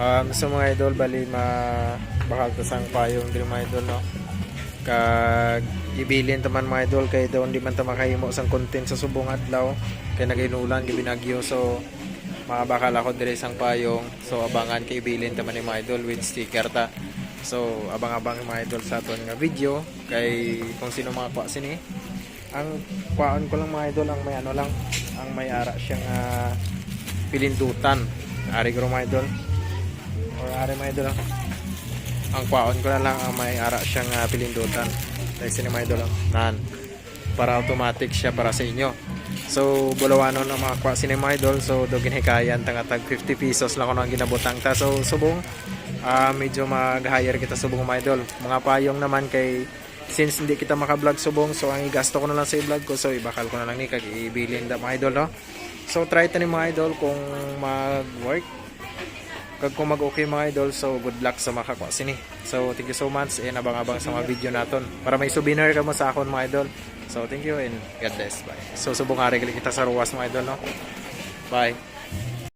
Um, so mga idol, bali ma bakal to sang payong diri mga idol no. Kag ibilin taman mga idol kay daw hindi man ta makahimo sang content sa subong adlaw kay naginulan kay binagyo so mga bakal ako diri sang payong so abangan kay ibilin taman ni mga idol with sticker ta. So abang-abang mga idol sa aton nga video kay kung sino mga kwa sini. Ang kwaon ko lang mga idol ang may ano lang ang may ara siyang ah, pilindutan. Ari ko mga idol or ari mga idol. Ang kwaon ko na lang ang may ara siyang uh, pilindutan. Sini mga idol. Nan. Para automatic siya para sa inyo. So, bulawanon ang mga kwa sini mga idol. So, do ginhikayan tanga tag 50 pesos lang ako nang ginabutang ta. So, subong ah medyo mag-hire kita subong mga idol. Mga payong naman kay since hindi kita maka-vlog subong so ang igasto ko na lang sa i-vlog ko so ibakal ko na lang ni kag ibilin da mga idol no. So, try ta ni mga idol kung mag-work kag kung mag-okay mga idol, so good luck sa makakuha sini. So thank you so much and abang-abang sa mga video naton. Para may souvenir ka mo sa akon mga idol. So thank you and God bless. Bye. So subong ari kita sa ruwas mga idol no. Bye.